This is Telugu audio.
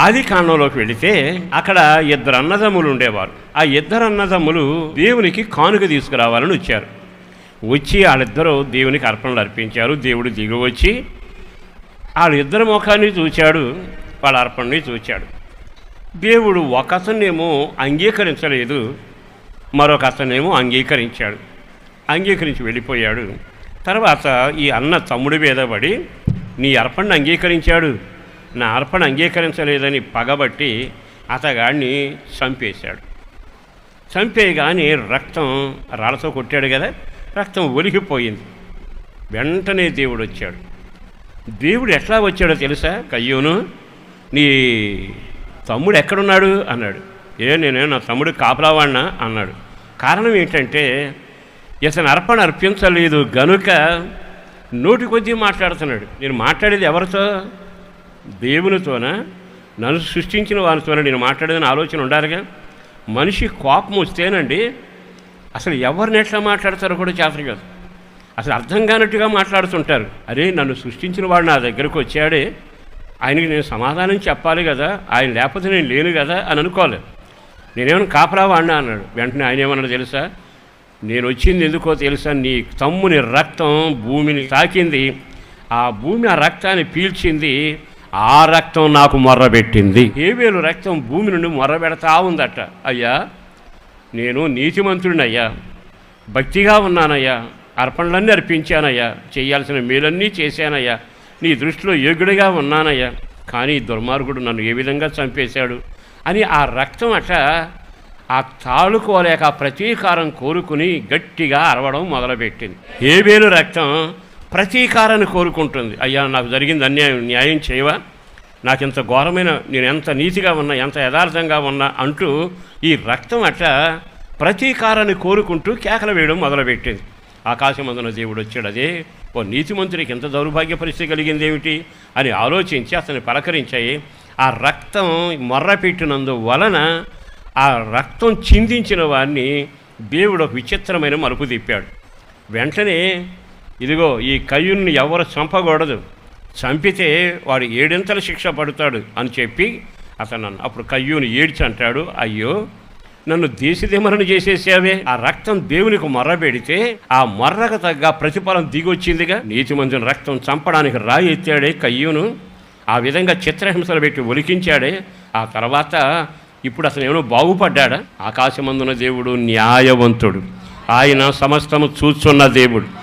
ఆది కాండంలోకి వెళితే అక్కడ ఇద్దరు అన్నదమ్ములు ఉండేవారు ఆ ఇద్దరు అన్నదమ్ములు దేవునికి కానుక తీసుకురావాలని వచ్చారు. వచ్చి వాళ్ళిద్దరూ దేవునికి అర్పణలు అర్పించారు. దేవుడు దిగి వచ్చి వాళ్ళిద్దరి ముఖాన్ని చూచాడు. వాళ్ళ అర్పణని చూచాడు. దేవుడు ఒక అతన్నేమో అంగీకరించలేదు. మరొక అతనేమో అంగీకరించాడు. అంగీకరించి వెళ్ళిపోయాడు. తర్వాత ఈ అన్న తమ్ముడి మీద పడి నీ అర్పణను అంగీకరించాడు. నా అర్పణ అంగీకరించలేదని పగబట్టి అతగాడిని చంపేశాడు. చంపేయగానే రక్తం రాళ్ళతో కొట్టాడు కదా రక్తం ఒలిగిపోయింది. వెంటనే దేవుడు వచ్చాడు దేవుడు ఎట్లా వచ్చాడో తెలుసా? కయ్యూను నీ తమ్ముడు ఎక్కడున్నాడు? అన్నాడు. ఏ నేనే నా తమ్ముడు కాపలావాడినా? అన్నాడు. కారణం ఏంటంటే ఇతను అర్పణ అర్పించలేదు గనుక నోటి కొద్దీ మాట్లాడుతున్నాడు. నేను మాట్లాడేది ఎవరితో? దేవునితోన నన్ను సృష్టించిన వారితోనే నేను మాట్లాడేదని ఆలోచన ఉండాలిగా? మనిషి కోపం వస్తేనండి అసలు ఎవరిని ఎట్లా మాట్లాడతారో కూడా చేతరు కాదు. అసలు అర్థం కానట్టుగా మాట్లాడుతుంటారు. అరే నన్ను సృష్టించిన వాడు నా దగ్గరకు వచ్చాడే. ఆయనకి నేను సమాధానం చెప్పాలి కదా. ఆయన లేకపోతే నేను లేను కదా అని అనుకోవాలి నేనేమైనా కాపలా వాడినా అన్నాడు. వెంటనే ఆయన ఏమన్నాడు తెలుసా? నేను వచ్చింది ఎందుకో తెలుసా? నీ తమ్ముని రక్తం భూమిని తాకింది. ఆ భూమి ఆ రక్తాన్ని పీల్చింది. ఆ రక్తం నాకు మొర్రబెట్టింది. ఏవేలు రక్తం భూమి నుండి మొర్రబెడతా ఉందట. అయ్యా నేను నీతిమంతుడినయ్యా. భక్తిగా ఉన్నానయ్యా. అర్పణలన్నీ అర్పించానయ్యా. చేయాల్సిన మేలన్నీ చేశానయ్యా. నీ దృష్టిలో యోగ్యుడిగా ఉన్నానయ్యా. కానీ దుర్మార్గుడు నన్ను ఏ విధంగా చంపేశాడు? అని ఆ రక్తం అట ఆ తాళుకోలేక ప్రతీకారం కోరుకుని గట్టిగా అరవడం మొదలుపెట్టింది. ఏ వేలు రక్తం ప్రతీకారాన్ని కోరుకుంటుంది. అయ్యా నాకు జరిగింది అన్యాయం న్యాయం చేయవా? నాకు ఇంత ఘోరమైన నేను ఎంత నీతిగా ఉన్నా ఎంత యథార్థంగా ఉన్నా అంటూ ఈ రక్తం అట్ట ప్రతీకారాన్ని కోరుకుంటూ కేకలు వేయడం మొదలుపెట్టింది. ఆకాశమందున దేవుడు వచ్చాడు. అదే ఓ నీతిమంతుడికి ఎంత దౌర్భాగ్య పరిస్థితి కలిగింది ఏమిటి అని ఆలోచించి అతన్ని పలకరించాయి. ఆ రక్తం మొర్రపెట్టినందు వలన ఆ రక్తం చిందించిన వాడిని దేవుడు ఒక విచిత్రమైన మలుపు తిప్పాడు. వెంటనే ఇదిగో ఈ కయ్యుని ఎవరు చంపకూడదు. చంపితే వాడు ఏడింతల శిక్ష పడతాడు అని చెప్పి అతను అప్పుడు కయ్యూని ఏడ్చి అంటాడు అయ్యో నన్ను దేశదిమరణ చేసేసావే. ఆ రక్తం దేవునికి మొర్రబెడితే ఆ మొర్రకు తగ్గ ప్రతిఫలం దిగొచ్చిందిగా. నీతిమంతుని రక్తం చంపడానికి రాయి ఎత్తాడే కయ్యూను. ఆ విధంగా చిత్రహింసలు పెట్టి ఒలికించాడే. ఆ తర్వాత ఇప్పుడు అసలు ఏమో బాగుపడ్డాడా. ఆకాశమందున దేవుడు న్యాయవంతుడు. ఆయన సమస్తము చూస్తున్న దేవుడు.